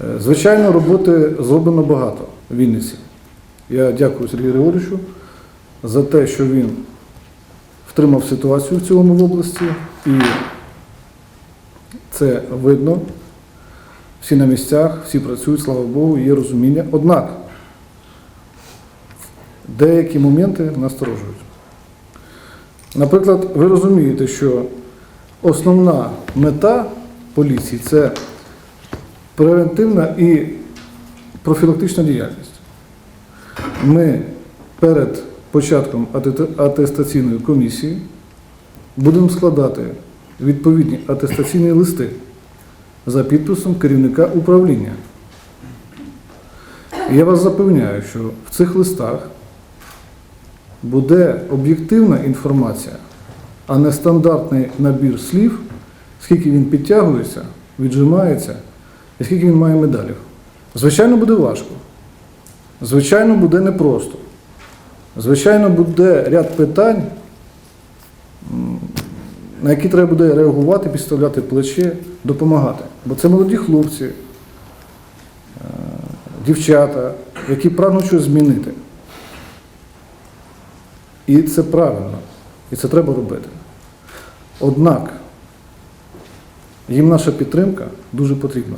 Е, Звичайно, роботи зроблено багато в Вінниці. Я дякую Сергію Григоровичу за те, що він втримав ситуацію в цілому в області, і це видно. Всі на місцях, всі працюють, слава Богу, є розуміння. Однак деякі моменти насторожують. Наприклад, ви розумієте, що основна мета поліції це превентивна і профілактична діяльність. Ми перед початком атестаційної комісії будемо складати відповідні атестаційні листи за підписом керівника управління. Я вас запевняю, що в цих листах буде об'єктивна інформація, а не стандартний набір слів, скільки він підтягується, віджимається і скільки він має медалів. Звичайно, буде важко. Звичайно, буде непросто. Звичайно, буде ряд питань, на які треба буде реагувати, підставляти плече, допомагати. Бо це молоді хлопці, е, дівчата, які прагнуть щось змінити. І це правильно, і це треба робити. Однак їм наша підтримка дуже потрібна.